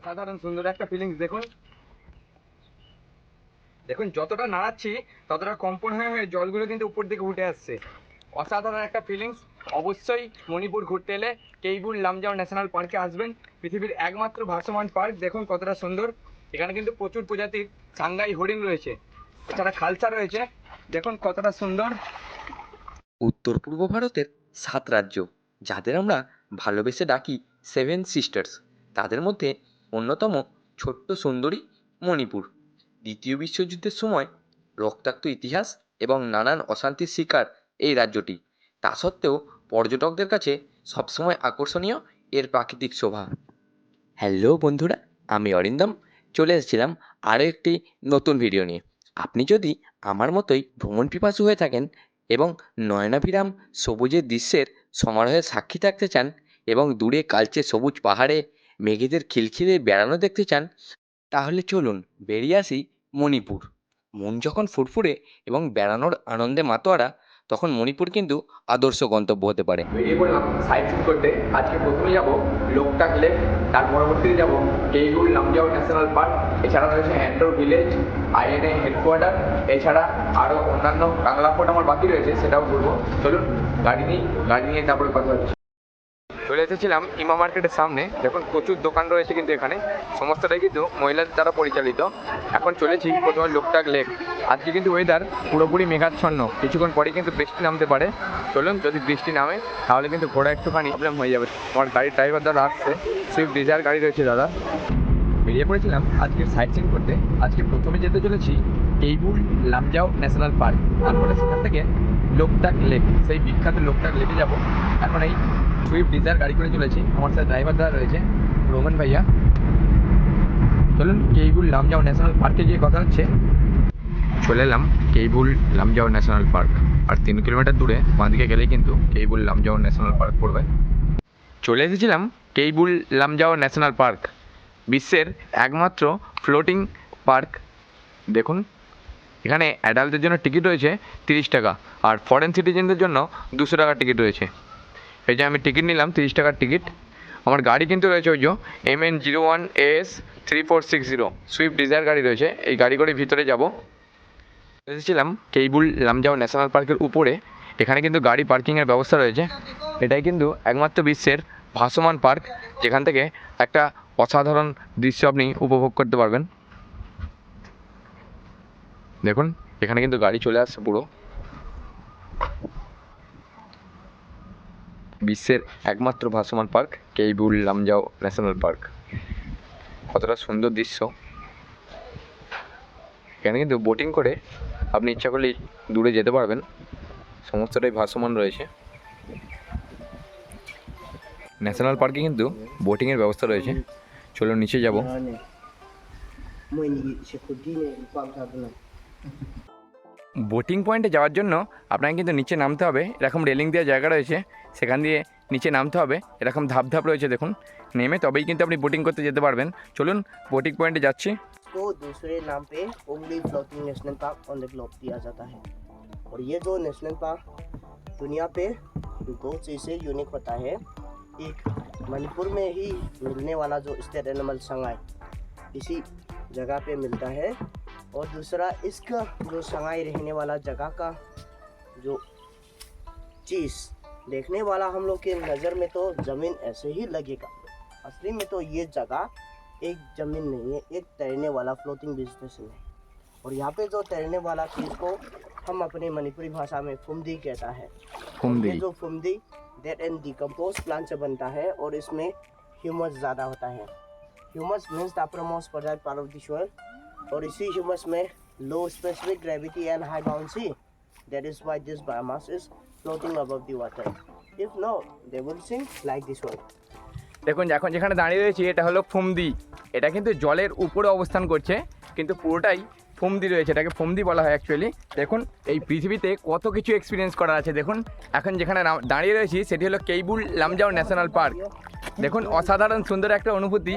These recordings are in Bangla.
অসাধারণ সুন্দর একটা ফিলিংস দেখুন। দেখুন, যতটা নাড়াচ্ছি, ততটা কম্পন হয়ে হয়ে জলগুলো কিন্তু উপর দিকে উঠে আসছে। অসাধারণ একটা ফিলিংস অবশ্যই মণিপুর ঘুরতে এলে কেইবুল লামজাও ন্যাশনাল পার্কে আসবেন। পৃথিবীর একমাত্র ভাসমান পার্ক দেখুন কতটা সুন্দর। এখানে কিন্তু প্রচুর প্রজাতির সাংগাই হরিণ রয়েছে। এছাড়া খালসা রয়েছে। দেখুন কতটা সুন্দর। উত্তর পূর্ব ভারতের সাত রাজ্য, যাদের আমরা ভালোবেসে ডাকি সেভেন সিস্টার্স তাদের মধ্যে অন্যতম ছোট্ট সুন্দরী মণিপুর। দ্বিতীয় বিশ্বযুদ্ধের সময় রক্তাক্ত ইতিহাস এবং নানান অশান্তির শিকার এই রাজ্যটি। তা সত্ত্বেও পর্যটকদের কাছে সবসময় আকর্ষণীয় এর প্রাকৃতিক শোভা। হ্যালো বন্ধুরা, আমি অরিন্দম। চলে এসেছিলাম আরও একটি নতুন ভিডিও নিয়ে। আপনি যদি আমার মতোই ভ্রমণ পিপাসু হয়ে থাকেন এবং নয়নাভিরাম সবুজের দৃশ্যের সমারোহে সাক্ষী থাকতে চান এবং দূরে কালচে সবুজ পাহাড়ে মেঘেদের খিলখিলে বেড়ানো দেখতে চান, তাহলে চলুন বেরিয়ে আসি মণিপুর। মন যখন ফুরফুরে এবং বেড়ানোর আনন্দে মাতোয়ারা, তখন মণিপুর কিন্তু আদর্শ গন্তব্য হতে পারে। বেরিয়ে পড়লাম সাইট সিন করতে। আজকে প্রথমে যাব লোকটাক লেক তার পরবর্তীতে যাব কেইগুল লামজাও ন্যাশনাল পার্ক এছাড়া রয়েছে হ্যান্ড্রো ভিলেজ আইএনএ হেডকোয়ার্টার এছাড়া আরও অন্যান্য বাংলা ফোর্ট আমার বাকি রয়েছে, সেটাও ঘুরবো। চলুন, গাড়ি নিই, গাড়ি নিয়ে তারপরে কথা হচ্ছে। চলে এসেছিলাম ইমা মার্কেটের সামনে। দেখুন, প্রচুর দোকান রয়েছে কিন্তু এখানে। সমস্তটাই কিন্তু মহিলাদের দ্বারা পরিচালিত। এখন চলেছি প্রথমে লোকটাক লেক। আজকে কিন্তু ওয়েদার পুরোপুরি মেঘাচ্ছন্ন। কিছুক্ষণ পরেই কিন্তু বৃষ্টি নামতে পারে। চলুন, যদি বৃষ্টি নামে, তাহলে কিন্তু ঘোড়া একটুখানি প্রবলেম হয়ে যাবে। আমার গাড়ির ড্রাইভার দাদা আসছে। সুইফট ডিজায়ার গাড়ি রয়েছে, দাদা। বেরিয়ে পড়েছিলাম আজকে সাইট সিন করতে। আজকে প্রথমে যেতে চলেছি কেইবুল লামজাও ন্যাশনাল পার্ক তারপরে সেখান থেকে লোকটাক লেক সেই বিখ্যাত লোকটাক লেকে যাব। এখন এই সুইফট ডিজায়ার গাড়ি করে চলেছি। আমার সাথে ড্রাইভার দাদা রয়েছে রোমান ভাইয়া। চলুন কেইবুল লামজাও ন্যাশনাল পার্কে গিয়ে কথা হচ্ছে। চলে এলাম কেইবুল লামজাও ন্যাশনাল পার্ক আর তিন কিলোমিটার দূরে, বাঁদিকে গেলেই কিন্তু কেইবুল লামজাও ন্যাশনাল পার্ক পড়বে। চলে এসেছিলাম কেইবুল লামজাও ন্যাশনাল পার্ক বিশ্বের একমাত্র ফ্লোটিং পার্ক দেখুন, এখানে অ্যাডাল্টদের জন্য টিকিট রয়েছে তিরিশ টাকা, আর ফরেন সিটিজেনদের জন্য দুশো টাকার টিকিট রয়েছে। এই যে আমি টিকিট নিলাম, তিরিশ টাকার টিকিট আমার গাড়ি কিন্তু রয়েছে ওই যে M N zero one S three four six zero Swift Dzire গাড়ি রয়েছে, এই গাড়ি করে ভিতরে যাব। এসেছিলাম কেইবুল লামজাও ন্যাশনাল পার্কের উপরে। এখানে কিন্তু গাড়ি পার্কিংয়ের ব্যবস্থা রয়েছে। এটাই কিন্তু একমাত্র বিশ্বের ভাসমান পার্ক, যেখান থেকে একটা অসাধারণ দৃশ্য আপনি উপভোগ করতে পারবেন। দেখুন, এখানে কিন্তু গাড়ি চলে আসছে পুরো। বিশ্বের একমাত্র ভাসমান park Keibul Lamjao national park. কতটা সুন্দর দৃশ্য। এখানে কিন্তু বোটিং করে আপনি ইচ্ছা করলেই দূরে যেতে পারবেন। সমস্তটাই ভাসমান রয়েছে। ন্যাশনাল পার্কে কিন্তু বোটিংয়ের ব্যবস্থা রয়েছে। চলো নিচে যাব। বোটিং পয়েন্টে যাওয়ার জন্য আপনাকে কিন্তু নিচে নামতে হবে এরকম রেলিং দেওয়া জায়গা রয়েছে সেখান দিয়ে নিচে নামতে হবে এরকম ধাপ ধাপ রয়েছে দেখুন নেমে তবেই কিন্তু আপনি বোটিং করতে যেতে পারবেন চলুন বোটিং পয়েন্টে যাচ্ছি को दूसरे नाम पे only floating national park on the globe दिया जाता है और ये जो नेशनल पार्क दुनिया पे दो चीज़ें यूनिक होता है एक मणिपुर में ही मिलने वाला जो स्टेट एनिमल संगाई इसी जगह पे मिलता है और दूसरा इसका जो संगाई रहने वाला जगह का जो चीज़ देखने वाला हम लोग के नज़र में तो ज़मीन ऐसे ही लगेगा। असली में तो ये जगह एक ज़मीन नहीं है एक तैरने वाला फ्लोटिंग स्टेशन है। और यहाँ पे जो तैरने वाला चीज़ को हम अपने मणिपुरी भाषा में फुमदी कहता है। ये जो phumdi dead and decompose plant से बनता है और इसमें ह्यूमस ज़्यादा होता है। Humus means the uppermost product part of For ischism must may low specific gravity and high buoyancy. That is why this biomass is floating above the water. If no, they will sink like this one. দেখুন এখন যেখানে দাঁড়িয়ে রয়েছি এটা হলো ফুমদি এটা কিন্তু জলের উপরে অবস্থান করছে কিন্তু পুরোটাই ফুমদি রয়েছে, এটাকে ফুমদি বলা হয় অ্যাকচুয়ালি দেখুন, এই পৃথিবীতে কত কিছু এক্সপিরিয়েন্স করার আছে। দেখুন, এখন যেখানে দাঁড়িয়ে রয়েছি, সেটি হলো কেইবুল লামজাও ন্যাশনাল পার্ক। দেখুন, অসাধারণ সুন্দর একটা অনুভূতি।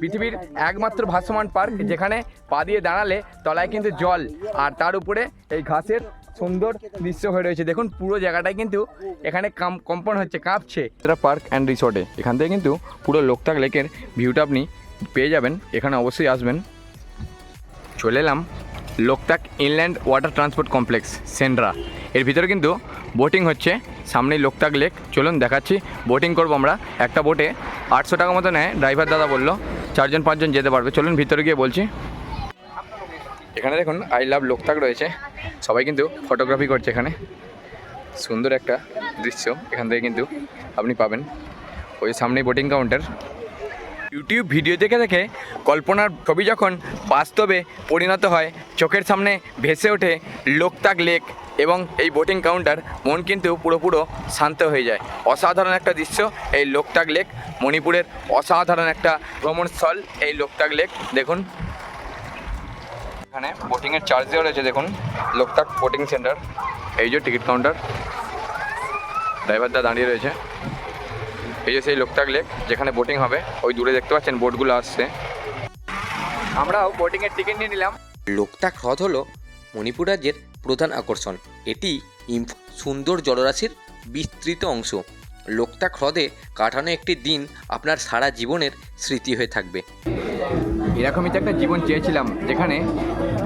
পৃথিবীর একমাত্র ভাসমান পার্ক, যেখানে পা দিয়ে দাঁড়ালে তলায় কিন্তু জল, আর তার উপরে এই ঘাসের সুন্দর দৃশ্য হয়ে রয়েছে। দেখুন, পুরো জায়গাটাই কিন্তু এখানে কাম কম্পন হচ্ছে, কাঁপছে। এটা পার্ক অ্যান্ড রিসর্টে এখান থেকে কিন্তু পুরো লোকটাক লেকের ভিউটা আপনি পেয়ে যাবেন। এখানে অবশ্যই আসবেন। চলে এলাম Loktak inland water transport complex, Sendra. এর ভিতরে কিন্তু বোটিং হচ্ছে। সামনেই লোকতাক লেক। চলুন দেখাচ্ছি। বোটিং করব আমরা। একটা বোটে আটশো টাকা মতো নেয়। ড্রাইভার দাদা বলল, চারজন, পাঁচজন যেতে পারবে। চলুন ভিতরে গিয়ে বলছি। এখানে দেখুন আই লাভ লোকতাক রয়েছে। সবাই কিন্তু ফটোগ্রাফি করছে এখানে। সুন্দর একটা দৃশ্য। এখান থেকে কিন্তু আপনি পাবেন। ওই সামনেই বোটিং কাউন্টার ইউটিউব ভিডিও দেখে দেখে কল্পনার ছবি যখন বাস্তবে পরিণত হয়, চোখের সামনে ভেসে ওঠে লোকতাক লেক এবং এই বোটিং কাউন্টার মন কিন্তু পুরো পুরো শান্ত হয়ে যায়। অসাধারণ একটা দৃশ্য এই লোকতাক লেক, মণিপুরের অসাধারণ একটা ভ্রমণস্থল এই লোকতাক লেক। দেখুন। এখানে বোটিংয়ের চার্জ দেওয়া রয়েছে, দেখুন। লোকতাক বোটিং সেন্টার এই যে টিকিট কাউন্টার ড্রাইভারদা দাঁড়িয়ে রয়েছে। এই যে সেই লোকটাক লেক, যেখানে বোটিং হবে, ওই দূরে দেখতে পাচ্ছেন বোটগুলো আসছে। আমরাও বোটিংয়ের টিকিট নিয়ে নিলাম। লোকটাক হ্রদ হলো মণিপুর রাজ্যের প্রধান আকর্ষণ। এটি সুন্দর জলরাশির বিস্তৃত অংশ। লোকটাক হ্রদে কাটানো একটি দিন আপনার সারা জীবনের স্মৃতি হয়ে থাকবে। এরকমই তো একটা জীবন চেয়েছিলাম, যেখানে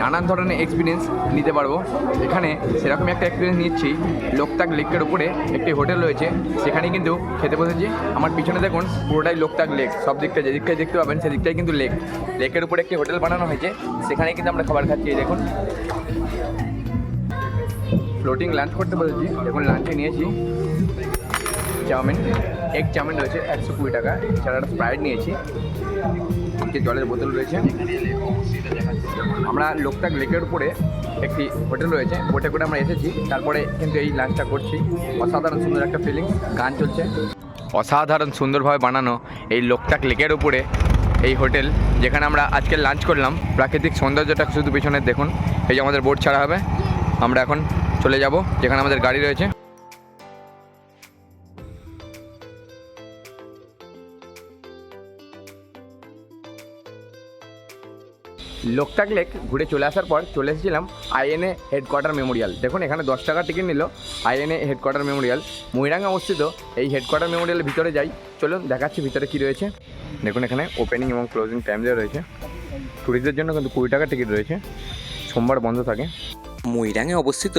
নানান ধরনের এক্সপিরিয়েন্স নিতে পারব। এখানে সেরকমই একটা এক্সপিরিয়েন্স নিচ্ছি। লোকতাক লেকের উপরে একটি হোটেল রয়েছে সেখানে কিন্তু খেতে বসেছি। আমার পিছনে দেখুন, পুরোটাই লোকতাক লেক। সব দিকটা যে দিকটাই দেখতে পাবেন, সেদিকটাই কিন্তু লেক। লেকের উপরে একটি হোটেল বানানো হয়েছে সেখানে কিন্তু আমরা খাবার খাচ্ছি দেখুন। ফ্লোটিং লাঞ্চ করতে বলেছি দেখুন লাঞ্চে নিয়েছি চাউমিন। এগ চাউমিন রয়েছে, একশো কুড়ি টাকা। এছাড়া একটা স্প্রাইট নিয়েছি, যে জলের বোতল রয়েছে। আমরা লোকটাক লেকের উপরে একটি হোটেল রয়েছে বোটে করে আমরা এসেছি। তারপরে কিন্তু এই লাঞ্চটা করছি। অসাধারণ সুন্দর একটা ফিলিং গান চলছে। অসাধারণ সুন্দরভাবে বানানো এই লোকটাক লেকের উপরে এই হোটেল, যেখানে আমরা আজকে লাঞ্চ করলাম। প্রাকৃতিক সৌন্দর্যটা শুধু পিছনে দেখুন। এই যে আমাদের বোট ছাড়া হবে। আমরা এখন চলে যাব, যেখানে আমাদের গাড়ি রয়েছে। লোকটাক লেক ঘুরে চলে আসার পর চলে এসেছিলাম আইএনএ হেডকোয়ার্টার মেমোরিয়াল দেখুন, এখানে দশ টাকার টিকিট নিল আইএনএ হেডকোয়ার্টার মেমোরিয়াল মহিরাঙ্গা অবস্থিত, এই হেডকোয়ার্টার মেমোরিয়ালের ভিতরে যাই। চলুন, দেখাচ্ছি ভিতরে কী রয়েছে। দেখুন, এখানে ওপেনিং এবং ক্লোজিং টাইম দেওয়া রয়েছে। ট্যুরিস্টদের জন্য কিন্তু কুড়ি টাকার টিকিট রয়েছে। সোমবার বন্ধ থাকে। ময়রাঙে অবস্থিত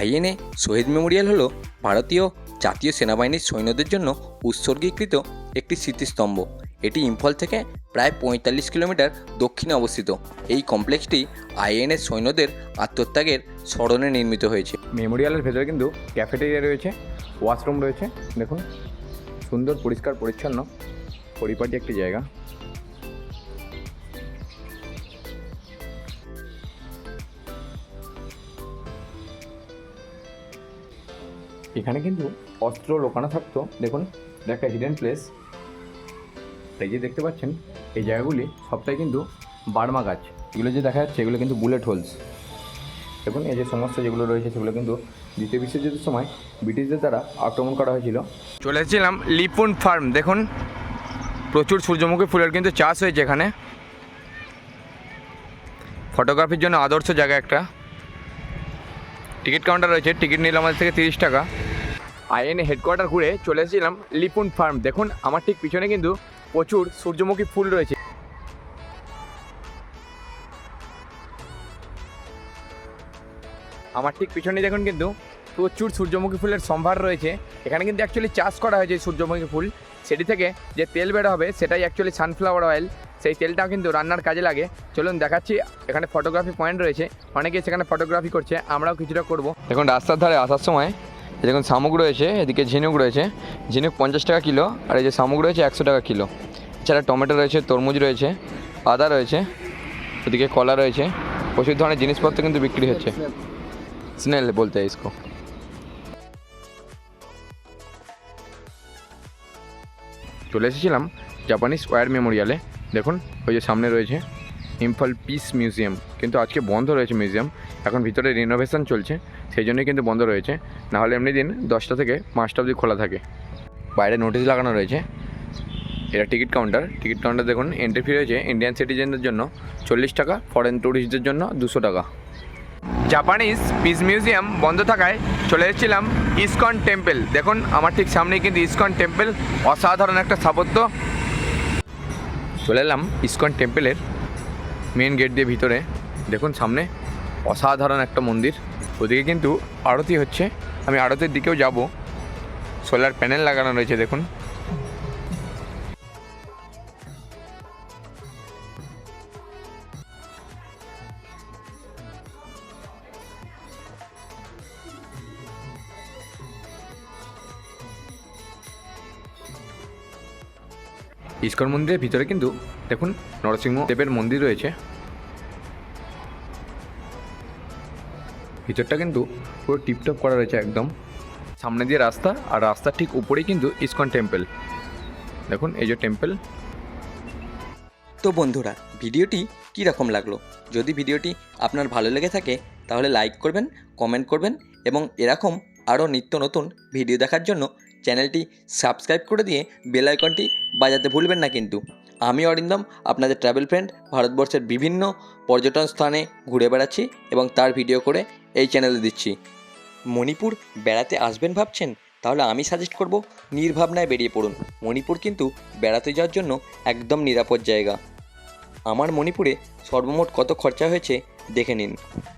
আইএনএ শহীদ মেমোরিয়াল হলো ভারতীয় জাতীয় সেনাবাহিনীর সৈন্যদের জন্য উৎসর্গীকৃত একটি স্মৃতিস্তম্ভ। এটি ইম্ফল থেকে প্রায় পঁয়তাল্লিশ কিলোমিটার দক্ষিণে অবস্থিত। এই কমপ্লেক্সটি আইএনএ সৈন্যদের আত্মত্যাগের স্মরণে নির্মিত হয়েছে। মেমোরিয়ালের ভেতরে কিন্তু ক্যাফেটেরিয়া রয়েছে, ওয়াশরুম রয়েছে। দেখুন, সুন্দর, পরিষ্কার, পরিচ্ছন্ন, পরিপাটি একটি জায়গা। এখানে কিন্তু অস্ত্র লোকানো থাকতো। দেখুন একটা হিডেন প্লেস এই যে দেখতে পাচ্ছেন, এই জায়গাগুলি সবটাই কিন্তু বার্মা গাছ। এগুলো যে দেখা যাচ্ছে, এগুলো কিন্তু বুলেট হোলস। দেখুন, এই যে সমস্ত যেগুলো রয়েছে, সেগুলো কিন্তু দ্বিতীয় বিশ্বযুদ্ধের সময় ব্রিটিশদের দ্বারা আক্রমণ করা হয়েছিল। চলে এসেছিলাম লিপুন ফার্ম। দেখুন, প্রচুর সূর্যমুখী ফুলের কিন্তু চাষ হয়েছে এখানে। ফটোগ্রাফির জন্য আদর্শ জায়গা একটা। টিকিট কাউন্টার রয়েছে, টিকিট নিলাম আমাদের থেকে তিরিশ টাকা। আইএনএ হেডকোয়ার্টার ঘুরে চলে এসেছিলাম লিপুন ফার্ম। দেখুন, আমার ঠিক পিছনে কিন্তু প্রচুর সূর্যমুখী ফুল রয়েছে। আমার ঠিক পিছনে দেখুন কিন্তু প্রচুর সূর্যমুখী ফুলের সম্ভার রয়েছে। এখানে কিন্তু অ্যাকচুয়ালি চাষ করা হয়েছে সূর্যমুখী ফুল। সেটি থেকে যে তেল বের হবে সেটাই অ্যাকচুয়ালি সানফ্লাওয়ার অয়েল সেই তেলটাও কিন্তু রান্নার কাজে লাগে। চলুন দেখাচ্ছি, এখানে ফটোগ্রাফি পয়েন্ট রয়েছে। অনেকে সেখানে ফটোগ্রাফি করছে, আমরাও কিছুটা করব। দেখুন, রাস্তার ধারে আসার সময় এই দেখুন, শামুক রয়েছে, এদিকে ঝিনুক রয়েছে। ঝিনুক পঞ্চাশ টাকা কিলো, আর এই যে শামুক রয়েছে একশো টাকা কিলো। এছাড়া টমেটো রয়েছে, তরমুজ রয়েছে, আদা রয়েছে, ওদিকে কলা রয়েছে। প্রচুর ধরনের জিনিসপত্র কিন্তু বিক্রি হচ্ছে। স্নেল বলতে ইসকো। চলে এসেছিলাম জাপানিজ ওয়ার মেমোরিয়ালে। দেখুন, ওই যে সামনে রয়েছে। ইম্ফল পিস মিউজিয়াম কিন্তু আজকে বন্ধ রয়েছে মিউজিয়াম এখন ভিতরে রিনোভেশন চলছে, সেই জন্যই কিন্তু বন্ধ রয়েছে। নাহলে এমনি দিন দশটা থেকে পাঁচটা অবধি খোলা থাকে। বাইরে নোটিশ লাগানো রয়েছে। এটা টিকিট কাউন্টার টিকিট কাউন্টার দেখুন এন্ট্রি ফি রয়েছে ইন্ডিয়ান সিটিজেনদের জন্য চল্লিশ টাকা ফরেন ট্যুরিস্টদের জন্য দুশো টাকা। জাপানিজ পিস মিউজিয়াম বন্ধ থাকায় চলে এসেছিলাম ইসকন টেম্পল দেখুন, আমার ঠিক সামনেই কিন্তু ইসকন টেম্পল অসাধারণ একটা স্থাপত্য। চলে এলাম ইস্কন টেম্পেলের মেন গেট দিয়ে ভিতরে। দেখুন সামনে অসাধারণ একটা মন্দির। ওদিকে কিন্তু আরতি হচ্ছে। আমি আরতির দিকেও যাব। সোলার প্যানেল লাগানো রয়েছে, দেখুন। ইস্কন মন্দিরের ভিতরে কিন্তু দেখুন নরসিংহ দেবের মন্দির রয়েছে। ভিতরটা কিন্তু পুরো টিপটপ করা রয়েছে একদম। সামনে দিয়ে রাস্তা, আর রাস্তার ঠিক উপরেই কিন্তু ইস্কন টেম্পল। দেখুন, এই যে টেম্পল। তো বন্ধুরা, ভিডিওটি কী রকম লাগল? যদি ভিডিওটি আপনার ভালো লেগে থাকে, তাহলে লাইক করবেন, কমেন্ট করবেন, এবং এরকম আরও নিত্য নতুন ভিডিও দেখার জন্য চ্যানেলটি সাবস্ক্রাইব করে দিয়ে বেল আইকনটি বাজাতে ভুলবেন না কিন্তু। আমি অরিন্দম, আপনাদের ট্রাভেল ফ্রেন্ড ভারতবর্ষের বিভিন্ন পর্যটন স্থানে ঘুরে বেড়াচ্ছি এবং তার ভিডিও করে এই চ্যানেলে দিচ্ছি। মণিপুর বেড়াতে আসবেন ভাবছেন? তাহলে আমি সাজেস্ট করব নির্ভাবনায় বেরিয়ে পড়ুন। মণিপুর কিন্তু বেড়াতে যাওয়ার জন্য একদম নিরাপদ জায়গা। আমার মণিপুরে সর্বমোট কত খরচা হয়েছে দেখে নিন।